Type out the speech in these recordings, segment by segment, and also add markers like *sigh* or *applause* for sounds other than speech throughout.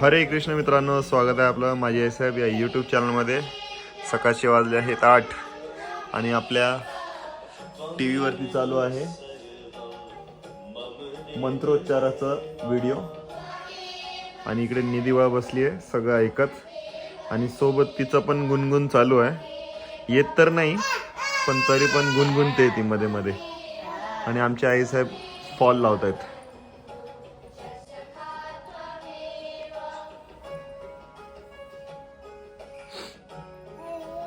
हरे कृष्ण मित्रांनो स्वागत आहे आपलं माझे साहेब या यूट्यूब चॅनलमध्ये सकाळचे वाजले आहेत आठ आणि आपल्या टी व्हीवरती चालू आहे मंत्रोच्चाराचा व्हिडिओ आणि इकडे निधीबाळ बसली आहे सगळं ऐकत. आणि सोबत तिचं पण गुणगुण चालू आहे. येत तर नाही पण तरी पण गुणगुणते ती मध्ये मध्ये. आणि आमचे आईसाहेब फॉल लावत आहेत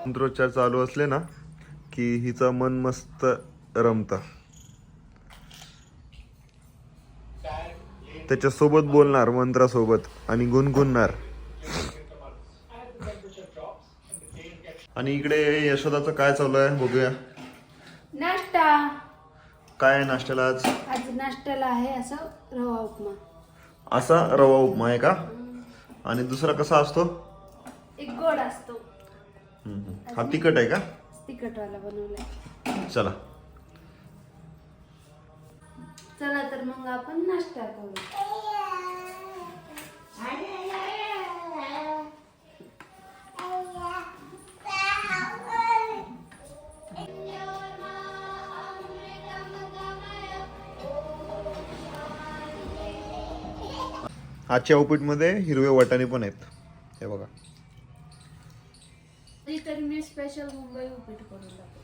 मंत्रोच्चार चालू असले ना की हिचं मन मस्त रमतं. त्याच्यासोबत बोलणार मंत्रासोबत आणि गुणगुणणार. आणि इकडे यशोदाचं काय चालू आहे बघूया. नाश्ता. काय आहे नाश्त्याला आज? आज नाश्त्याला आहे असं रवा उपमा. असा रवा उपमा आहे का? आणि दुसरा कसा असतो? एक गोड असतो. हा तिखट आहे का? तिखटवाला बनवलाय. चला. चला तर मग आपण नाश्ता करू. आजच्या उपीटमध्ये हिरवे वाटाणे पण आहेत हे बघा तर मी स्पेशल मुंबई उपीट करून टाकू.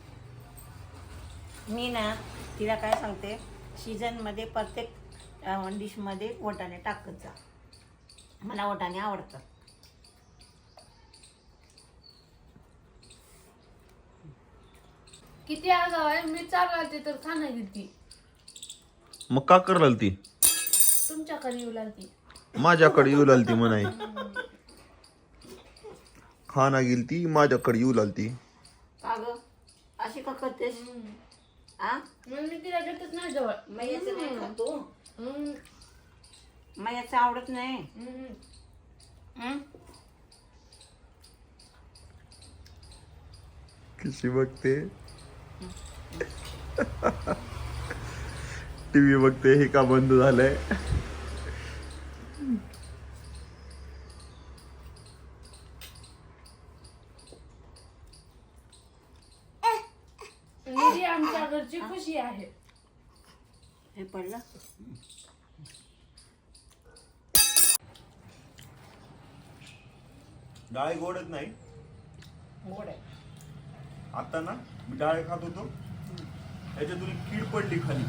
मी ना तिला काय सांगते सीझनमध्ये प्रत्येक डिशमध्ये वटाणे टाकत जा. मला वटाणे आवडतात. किती आगाव आहे मी चालवते तर खाणं घेतली मग का करल ती? तुमच्याकडे येऊ लागली. माझ्याकडे येऊ लागली म्हणाय खाना गेली ती माझ्याकडे येऊ लागली का ग अशी का करतेस? आ? मग मी तिला घेतच नाही जवळ. मैयाचं नाही खात. तू हम्म, मैयाचं आवडत नाही. हम्म. हं? कशी बघते टीव्ही बघते हे का बंद झालंय निधी आमच्या खुशी आहे. हे पडलं? डाळ गोडच नाही? गोड आहे. आता ना मी डाळ खात होतो. त्याच्यातून एक कीड पडली खाली.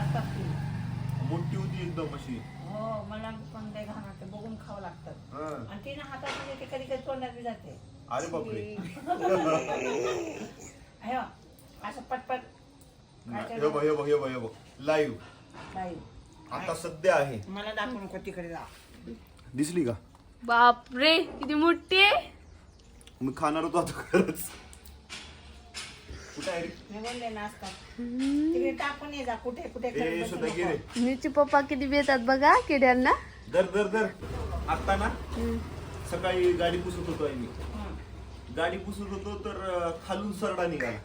आता. मोठी होती एकदम अशी. हो मला पण ते घाण वाटतं. बघून खावं लागतं. हा. आणि तिने हातात येते कधी कधी तोंडात बी जाते. अरे बापरे. *laughs* हे बघ, असं पटपट हे बघ हे बघ हे बघ हे बघ. लाईव्ह आता सध्या आहे. मला दाखवू नको तिकडे जा. दिसली का? बापरे किती मोठी आहे. मी खाणार होतो आता खरंच. कुठे आहे रे? मी बोलले ना असतात तिकडे टाकून ये जा कुठे कुठे करत ए बसू सुद्धा नको. गे रे. मीचे पप्पा किती बेतात बघा किड्यांना. दर दर दर आता ना सकाळी गाडी पुसत होतो मी हं. गाडी पुसत होतो तर अं, खालून सरडा निघाला.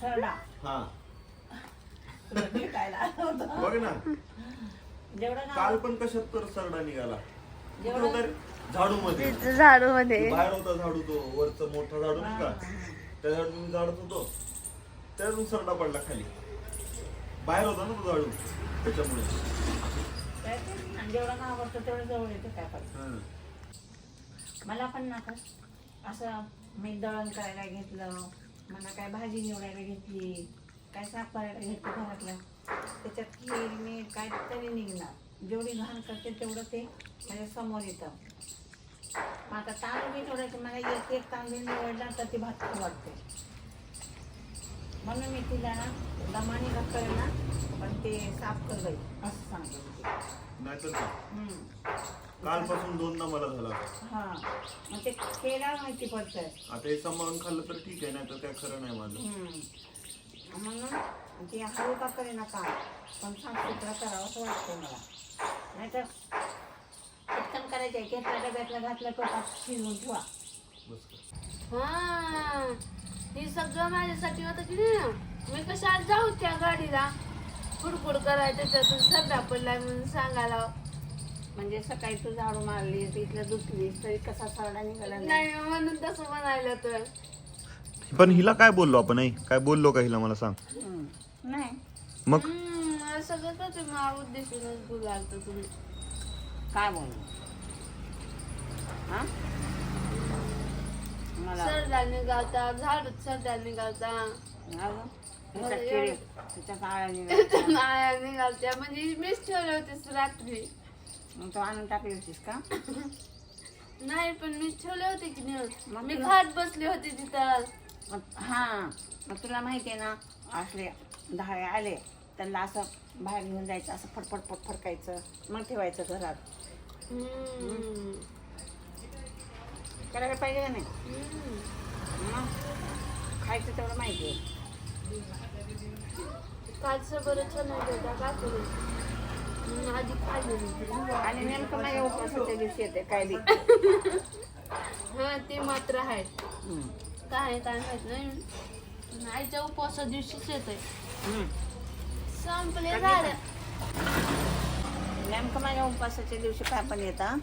सरडा. हा तुला भेटायला आलं होतं. बघ ना. जेवढं काल पण कशात तर सरडा निघाला. कुठं जेवढं होता रे? झाडू मध्ये झाडू मध्ये बाहेर होता झाडू तो वरच मोठा झाडू नाही का? त्या झाडू मी झाडत होतो त्यातून सरडा पडला खाली. बाहेर होता ना तो झाडू त्याच्यामुळे. काय ते? आणि जेवढं तेवढं जवळ येतं काय पण हं. मला पण ना का असं मी दळण करायला घेतलं मला काय भाजी निवडायला घेतली. काय घेतलं घरातलं? त्याच्यात खीर मीठ काय तरी निघणार. जेवढी घाण करते तेवढं ते माझ्यासमोर येतं. मग आता तांदूळ निवडायचं मला एक एक तांदूळ निवडला तर ती भात वाटते म्हणून मी तिला दमानी का ना पण ते साफ कर असं सांगते मी. कालपासून दोनदा मला झाला. हा. मग ते केला माहिती पडतंय. आता हे सांभाळून खाल्लं तर ठीक आहे नाही तर काय खरं नाही माझं. म्हणून ते हळू का करे नका. पण साफसुथरा करावं असं वाटतं मला. नाहीतर पटकन करायचं आहे घेतला डब्यातला घातलं टोपात शिजवून ठेवा. हा. हे सगळं माझ्यासाठी होतं की नाही? मी कशा जाऊ त्या गाडीला? फुडफुड करायचं त्याच्यातून सगळा पडला म्हणून सांगायला. म्हणजे सकाळी तू झाडू मारली इथलं धुतलीस तरी कसा सरडा निघाला? नाही नाही म्हणून तसं म्हणायला तर. पण हिला काय बोललो आपण काय बोललो का हिला मला सांग. नाही. मग? हम्म, तर तुम्ही उद्देशूनच बोलाल तर तुम्ही. काय बोलू हा? मला सरदार निघालता झाड सरदार निघालता अगं, किडे. आया निघालत्या म्हणजे मीच ठेवले होते रात्री. मग तू आणून टाकली होतीस का? नाही पण मी ठेवले होते की मग नाही मी खात बसले होते तिथं. हा तुला माहिती आहे ना असले दहावे आले त्यांना असं बाहेर घेऊन जायचं असं फटफट फट फडकायचं मग ठेवायचं घरात. करायला पाहिजे का नाही. मग खायचं तेवढं माहिती आहे कालचं बरं छान होतं का करू? हम्म, आधी खाल्लं आणि नेमकं माझ्या उपवासाच्या दिवशी येते काय बी *laughs* हा ते मात्र आहे. काय काय माहीत नाही. आईच्या उपवासा दिवशीच येत आहे. संपले झालं नेमकं माझ्या उपवासाच्या दिवशी काय पण येतं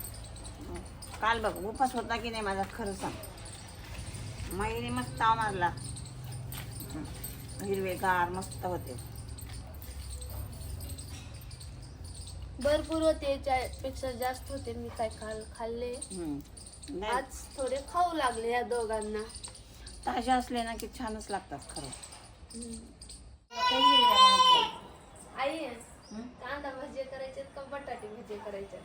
काल बघ उपास होता की नाही माझा खरं सांग. महिने मस्त ताव मारला. हिरवेगार मस्त होते. भरपूर होते पेक्षा जास्त होते. मी काय खाल खाल्ले. आज थोडे खाऊ लागले या दोघांना. ताजे असले ना की छानच लागतात खरं. आई? कांदा भजे करायचे का बटाटे भजे करायचे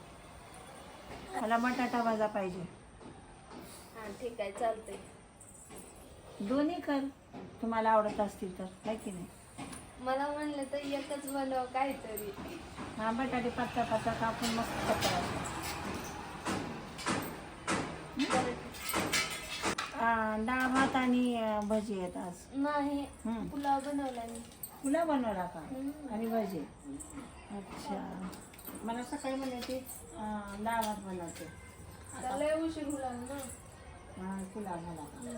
मला बटाटा भाजा पाहिजे. हा ठीक आहे चालतंय. दोन्ही कर. तुम्हाला आवडत असतील तर काय की नाही? मला म्हणलं तर एकच बनव काहीतरी. हा बटाटे पातळ पातळ कापून मस्त करायचं अं, डाळ भात आणि अं, भजी आहेत आज. नाही. पुलाव बनवला मी. तुला बनवला का. आणि भजी? अच्छा. मला सकाळी म्हणायची अं, डाळ भात बनवते त्याला उशीर होणार ना. हा, तुला मला हं.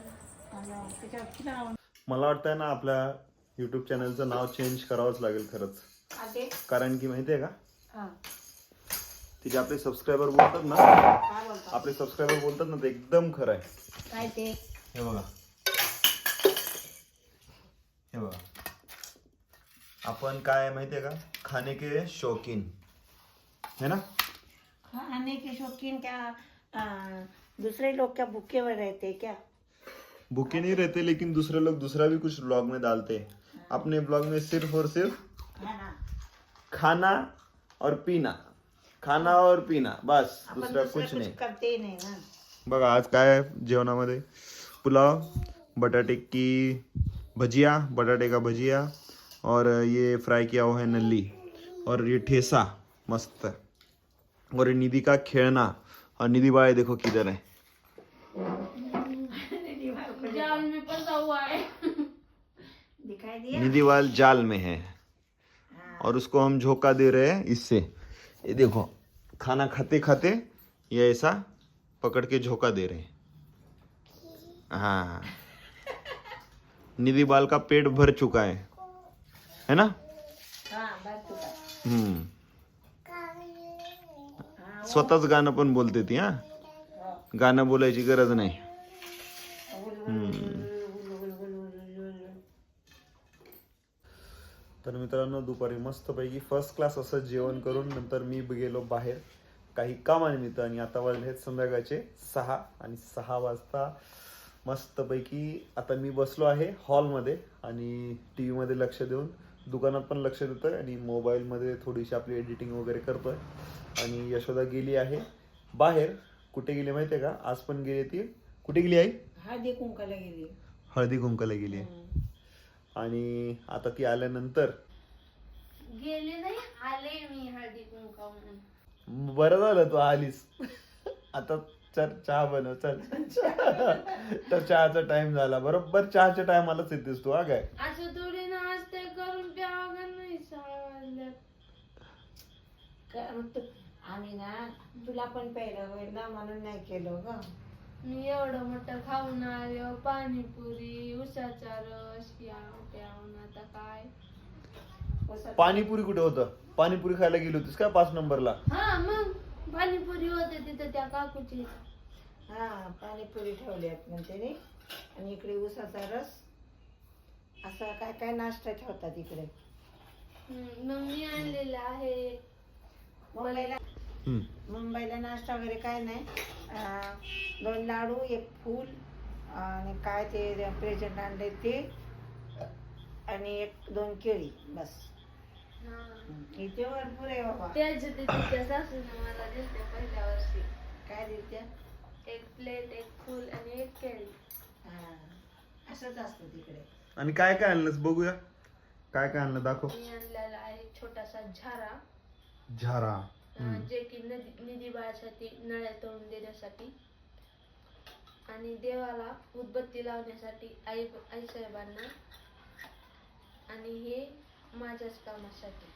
आणि त्याच्यावर तुला आवड मला वाटतंय ना आपल्या युट्यूब चॅनलचं नाव चेंज करावंच लागेल खरंच. आते कारण की माहितीये का? हा. ते जे आपले सबस्क्रायबर बोलतात ना काय आपले सबस्क्रायबर बोलतात ना ते एकदम खरं आहे. काय ते? हे बघा. बघा आपण काय माहितीये का? खाने के शौकीन. है ना? खाने के शौकीन क्या अं, दूसरे लोग क्या भूखे हुए रहते हैं क्या? भूखे नहीं रहते लेकिन दूसरे लोग दूसरा भी कुछ ब्लॉग में डालते हैं। अपने ब्लॉग में सिर्फ और सिर्फ खाना। खाना और पीना। खाना और पीना बस आपण दुसरा दुसरं कुछ नहीं। करते ही नाही ना। बघा आज काय आहे? जेवणामध्ये? पुलाव बटाटे की भजिया बटाटे का भजिया और ये फ्राई किया हुआ है नली और ये ठेसा मस्त और ये निधि का खेलना और निधि बाय देखो किधर है। जाल में फंसा हुआ है। दिखाई दिया? निधि वाल जाल में है। और उसको हम झोंका दे रहे हैं इससे। ये देखो खाना खाते खाते ये ऐसा पकड़ के झोंका दे रहे हैं। हाँ। निधि बाल का पेट भर चुका है। है ना? हा हम्म। स्वतःच गाणं पण बोलते ती हा? गाणं बोलायची गरज नाही. तर मित्रांनो दुपारी मस्तपैकी फर्स्ट क्लास असं जेवण करून नंतर मी गेलो बाहेर. काही कामानिमित्त आणि आता वाजले आहेत संध्याकाळचे सहा आणि सहा वाजता. मस्तपैकी आता मी बसलो आहे हॉलमध्ये आणि टी व्हीमध्ये लक्ष देऊन. दुकानात पण लक्ष देतोय आणि मोबाईलमध्ये थोडीशी आपली एडिटिंग वगैरे करतोय. आणि यशोदा गेली आहे बाहेर. कुठे गेली माहिती आहे का? आज पण गेली ती. कुठे गेली आई? हळदी कुंकाला गेली. हळदी कुंकाला गेली. आहे आणि आता ती आल्यानंतर? गेले नाही आले मी हळदी कुंकावून बरं झालं तू आलीस. आता चल चहा बनव चल. तर चहाचा टाइम झाला. बरोबर चहाच्या टायमालाच येतेस तू हा काय? असं थोडी ना आज ते करून प्यावं का नाही सहा वाजल्यात. का- मग तू- आणि ना तुला पण प्यायला होईल ना म्हणून नाही केलं ग. मी एवढं मोठं खाऊन आलो पाणीपुरी उसाचा रस याव त्यावून आता काय? कसं- पाणीपुरी कुठे होतं? पाणीपुरी खायला गेली होतीस का पाच नंबरला? हा मग पाणीपुरी होते तिथे त्या काकूची. हा पाणीपुरी ठेवल्यात म्हणते रे आणि इकडे उसाचा रस. असा काय काय नाश्ता ठेवतात इकडे? मग मी आणलेला आहे. मुंबईला. मुंबईला नाश्ता वगैरे काय नाही. अं, दोन लाडू एक फूल आणि काय ते प्रेझेंट आणले ते आणि एक दोन केळी बस. इथे भरपूर आहे बाबा. त्याच तिच्या सासूने मला दिसते पहिल्या वर्षी. काय देत्या एक प्लेट एक फुल आणि एक केळी. हा. असंच असतं तिकडे. आणि काय काय आणलंस बघूया? काय काय आणलं दाखव. मी आणलेला आहे छोटासा झारा. झारा. अं, जे की नदी निधी बाळासाठी नळ्या तोडून देण्यासाठी. आणि देवाला उदबत्ती लावण्यासाठी आई आई साहेबांना. आणि हे माझ्याच कामासाठी.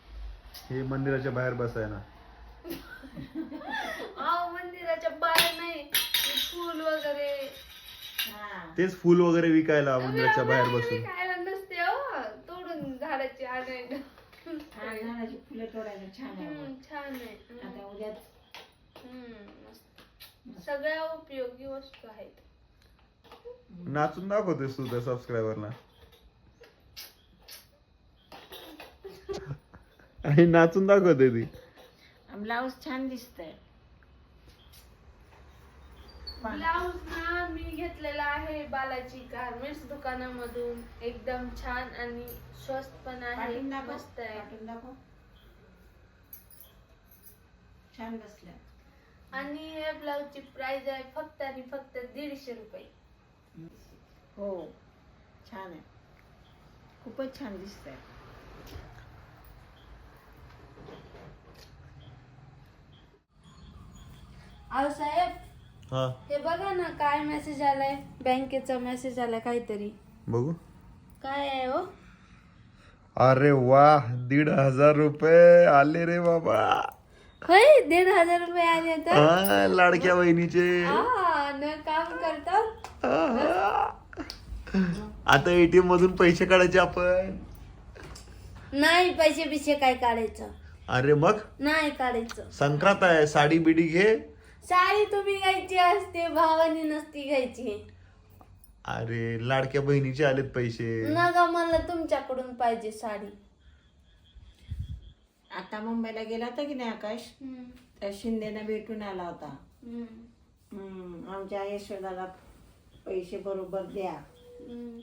हे मंदिराच्या बाहेर बसाय ना. *laughs* अहो मंदिराच्या बाहेर नाही हे फुल वगैरे. हा. तेच फुल वगैरे विकायला मंदिराच्या बाहेर बसून. खायला नसते हो तोडून झाडाची आणायला हा झाडाची फुलं तोडायला छान आहे. हम्म, बाबा. छान आहे. हम्म. आता उद्याच. हम्म, मस्त. सगळ्या उपयोगी वस्तू आहेत. नाचून दाखवतेस तू त्या सबस्क्रायबरला आणि नाचून दाखवते ती. ब्लाऊज छान दिसतंय. ब्लाऊज ना मी घेतलेला आहे बालाजी गार्मेंट्स दुकानामधून. एकदम छान आणि स्वस्त पण आहे. पाठवून दाखव मस्त आहे. पाठवून दाखव. छान बसल्या. आणि या ब्लाऊजची प्राइस आहे फक्त आणि फक्त दीडशे रुपये. हो छान आहे. खूपच छान दिसतंय. अहो साहेब हा. हे बघा ना काय मेसेज आलाय? बँकेचा मेसेज आलाय काहीतरी. बघू. काय आहे हो? अरे वाह दीड हजार रुपये आले रे बाबा. होय दीड हजार रुपये आले तर? हा, लाडक्या बहिणीचे. हा न काम करतो? आहा. आता एटीएम मधून पैसे काढायचे आपण. नाही पैसे बिशे काय काढायचं? अरे मग? नाही काढायचं. संक्रांत आहे साडी बिडी घे. साडी तुम्ही घ्यायची असते भावानी नसती घ्यायची. अरे लाडक्या बहिणीचे आलेत पैसे. नका मला तुमच्याकडून पाहिजे साडी. आता मुंबईला गेला होता की नाही आकाश? त्या शिंदेना भेटून आला होता. हम्म, आमच्या यशोदाला पैसे बरोबर द्या.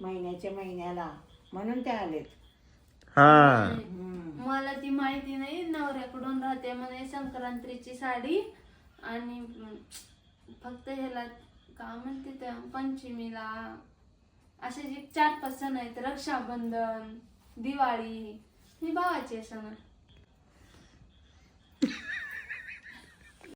महिन्याच्या महिन्याला. म्हणून ते आलेत. हा. मला ती माहिती नाही नवऱ्याकडून राहते म्हणे संक्रांतीची साडी. आणि फक्त ह्याला का म्हणते त्या पंचमीला असे जे चार पाच सण आहेत रक्षाबंधन दिवाळी हे भावाचे सण आहे.